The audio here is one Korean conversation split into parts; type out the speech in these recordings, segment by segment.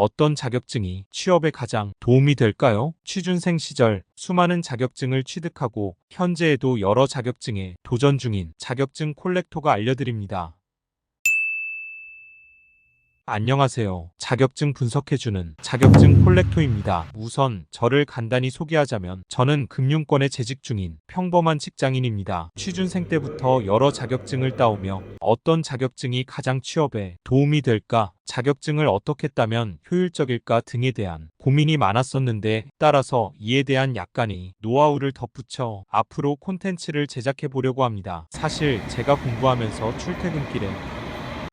어떤 자격증이 취업에 가장 도움이 될까요? 취준생 시절 수많은 자격증을 취득하고 현재에도 여러 자격증에 도전 중인 자격증 콜렉터가 알려드립니다. 안녕하세요. 자격증 분석해주는 자격증 콜렉터입니다. 우선 저를 간단히 소개하자면 저는 금융권에 재직 중인 평범한 직장인입니다. 취준생 때부터 여러 자격증을 따오며 어떤 자격증이 가장 취업에 도움이 될까, 자격증을 어떻게 따면 효율적일까 등에 대한 고민이 많았었는데 따라서 이에 대한 약간의 노하우를 덧붙여 앞으로 콘텐츠를 제작해 보려고 합니다. 사실 제가 공부하면서 출퇴근길에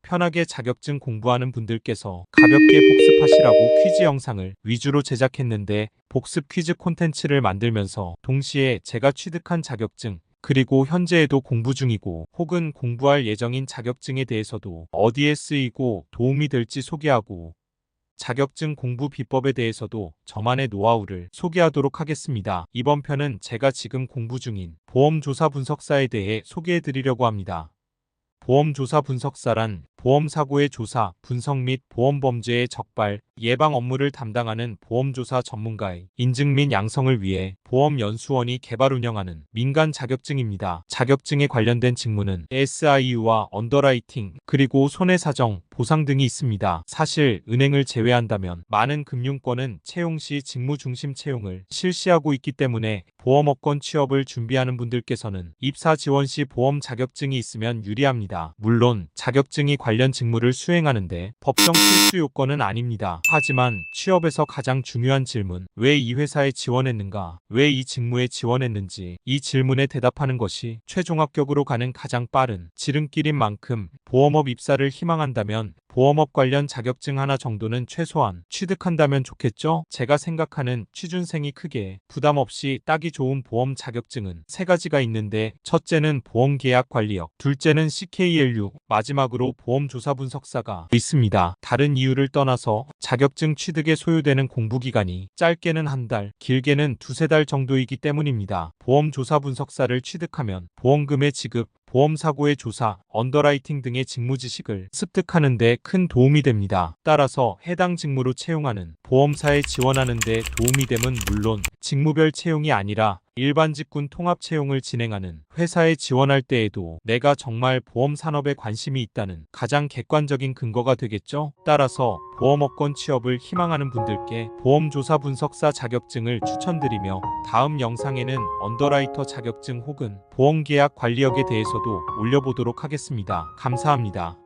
편하게 자격증 공부하는 분들께서 가볍게 복습하시라고 퀴즈 영상을 위주로 제작했는데 복습 퀴즈 콘텐츠를 만들면서 동시에 제가 취득한 자격증 그리고 현재에도 공부 중이고 혹은 공부할 예정인 자격증에 대해서도 어디에 쓰이고 도움이 될지 소개하고 자격증 공부 비법에 대해서도 저만의 노하우를 소개하도록 하겠습니다. 이번 편은 제가 지금 공부 중인 보험조사 분석사에 대해 소개해 드리려고 합니다. 보험조사 분석사란 보험 사고의 조사, 분석 및 보험 범죄의 적발, 예방 업무를 담당하는 보험조사 전문가의 인증 및 양성을 위해 보험연수원이 개발 운영하는 민간 자격증입니다. 자격증에 관련된 직무는 SIU와 언더라이팅, 그리고 손해사정, 보상 등이 있습니다. 사실 은행을 제외한다면 많은 금융권은 채용 시 직무 중심 채용을 실시하고 있기 때문에 보험업권 취업을 준비하는 분들께서는 입사 지원 시 보험 자격증이 있으면 유리합니다. 물론 자격증이 관련 직무를 수행하는데 법정 필수 요건은 아닙니다. 하지만 취업에서 가장 중요한 질문, 왜 이 회사에 지원했는가, 왜 이 직무에 지원했는지 이 질문에 대답하는 것이 최종 합격으로 가는 가장 빠른 지름길인 만큼 보험업 입사를 희망한다면 보험업 관련 자격증 하나 정도는 최소한 취득한다면 좋겠죠? 제가 생각하는 취준생이 크게 부담 없이 따기 좋은 보험 자격증은 세 가지가 있는데 첫째는 보험계약 관리역, 둘째는 CKLU, 마지막으로 보험조사 분석사가 있습니다. 다른 이유를 떠나서 자격증 취득에 소요되는 공부기간이 짧게는 한 달, 길게는 두세 달 정도이기 때문입니다. 보험조사 분석사를 취득하면 보험금의 지급, 보험사고의 조사, 언더라이팅 등의 직무 지식을 습득하는 데 큰 도움이 됩니다. 따라서 해당 직무로 채용하는 보험사에 지원하는 데 도움이 됨은 물론 직무별 채용이 아니라 일반 직군 통합 채용을 진행하는 회사에 지원할 때에도 내가 정말 보험 산업에 관심이 있다는 가장 객관적인 근거가 되겠죠. 따라서 보험업권 취업을 희망하는 분들께 보험조사 분석사 자격증을 추천드리며 다음 영상에는 언더라이터 자격증 혹은 보험계약 관리역에 대해서도 올려보도록 하겠습니다. 감사합니다.